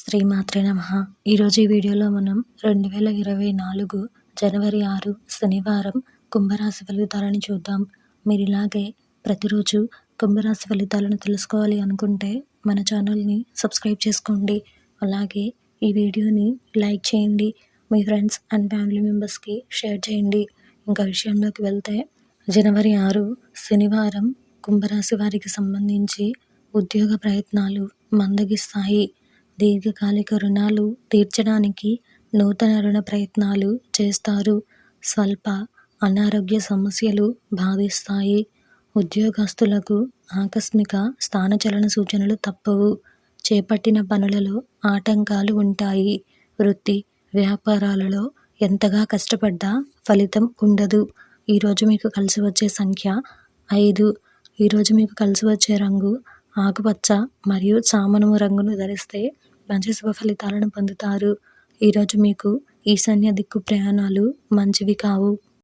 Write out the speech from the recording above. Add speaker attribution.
Speaker 1: శ్రీమాత్రే నమ. ఈరోజు ఈ వీడియోలో మనం రెండు వేల ఇరవై నాలుగు జనవరి ఆరు శనివారం కుంభరాశి ఫలితాలను చూద్దాం. మీరు ఇలాగే ప్రతిరోజు కుంభరాశి ఫలితాలను తెలుసుకోవాలి అనుకుంటే మన ఛానల్ని సబ్స్క్రైబ్ చేసుకోండి. అలాగే ఈ వీడియోని లైక్ చేయండి. మీ ఫ్రెండ్స్ అండ్ ఫ్యామిలీ మెంబర్స్కి షేర్ చేయండి. ఇంకా విషయంలోకి వెళ్తే జనవరి ఆరు శనివారం కుంభరాశి వారికి సంబంధించి ఉద్యోగ ప్రయత్నాలు మందగిస్తాయి. దీర్ఘకాలిక రుణాలు తీర్చడానికి నూతన రుణ ప్రయత్నాలు చేస్తారు. స్వల్ప అనారోగ్య సమస్యలు బాధిస్తాయి. ఉద్యోగస్తులకు ఆకస్మిక స్థానచలన సూచనలు తప్పవు. చేపట్టిన పనులలో ఆటంకాలు ఉంటాయి. వృత్తి వ్యాపారాలలో ఎంతగా కష్టపడ్డా ఫలితం ఉండదు. ఈరోజు మీకు కలిసి వచ్చే సంఖ్య ఐదు. ఈరోజు మీకు కలిసి వచ్చే రంగు ఆకుపచ్చ మరియు చామనము రంగును ధరిస్తే మంచి శుభఫలితాలను పొందుతారు. ఈరోజు మీకు ఈశాన్య దిక్కు ప్రయాణాలు మంచివి కావు.